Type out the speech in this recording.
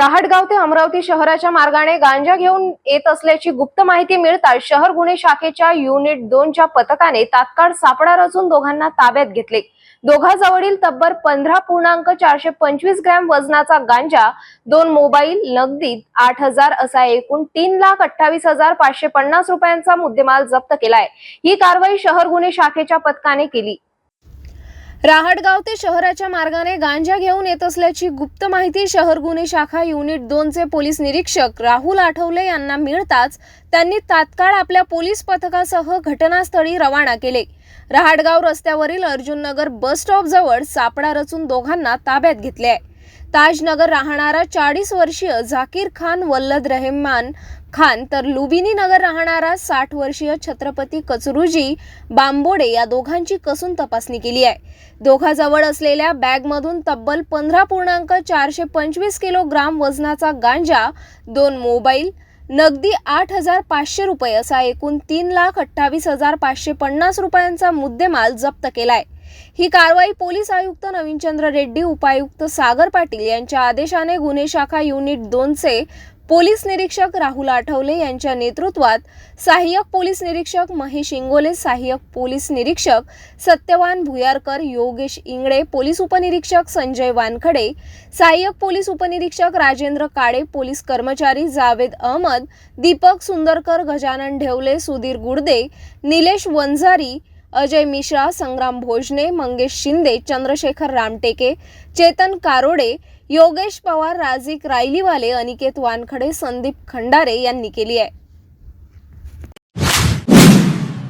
रहाटगाव ते अमरावती शहराच्या मार्गाने गांजा घेऊन येत असल्याची गुप्त माहिती मिळताच शहर गुन्हे शाखेच्या युनिट दोनच्या पथकाने तात्काळ सापडा रचून दोघांना ताब्यात घेतले. दोघाजवळील तब्बल पंधरा पूर्णांक चारशे पंचवीस ग्रॅम वजनाचा गांजा दोन मोबाईल नगदीत आठ हजार असा एकूण तीन लाख अठ्ठावीस हजार पाचशे पन्नास रुपयांचा मुद्देमाल जप्त केलाय. ही कारवाई शहर गुन्हे शाखेच्या पथकाने केली. राहटगाव ते शहराच्या मार्गाने गांजा घेऊन येत असल्याची गुप्त माहिती शहर गुन्हे शाखा युनिट दोनचे पोलीस निरीक्षक राहुल आठवले यांना मिळताच त्यांनी तात्काळ आपल्या पोलीस पथकासह घटनास्थळी रवाना केले. रहाटगाव रस्त्यावरील अर्जुननगर बस स्टॉप जवळ रचून दोघांना ताब्यात घेतले आहे. ताजनगर राहणारा चाळीस वर्षीय झाकीर खान वल्लद रहमान खान तर लुबिनी नगर राहणारा साठ वर्षीय छत्रपती कचरुजी बांबोडे या दोघांची कसून तपासणी केली आहे. दोघाजवळ असलेल्या बॅगमधून तब्बल पंधरा पूर्णांक चारशे पंचवीस किलोग्राम वजनाचा गांजा दोन मोबाईल नगदी आठ हजार पाचशे रुपये असा एकूण तीन लाख अठ्ठावीस हजार पाचशे पन्नास रुपयांचा मुद्देमाल जप्त केलाय. ही कारवाई पोलीस आयुक्त नवीनचंद्र रेड्डी उपायुक्त सागर पाटील यांच्या आदेशाने गुन्हे शाखा युनिट दोनचे पोलीस निरीक्षक राहुल आठवले यांच्या नेतृत्वात सहाय्यक पोलीस निरीक्षक महेश इंगोले सहाय्यक पोलीस निरीक्षक सत्यवान भुयारकर योगेश इंगळे पोलीस उपनिरीक्षक संजय वानखडे सहाय्यक पोलीस उपनिरीक्षक राजेंद्र काळे पोलीस कर्मचारी जावेद अहमद दीपक सुंदरकर गजानन ढेवले सुधीर गुडदे निलेश वंजारी अजय मिश्रा संग्राम भोजने मंगेश शिंदे चंद्रशेखर रामटेके चेतन कारोडे योगेश पवार राजिक रायलीवाले अनिकेत वानखडे संदीप खंडारे यांनी केली आहे.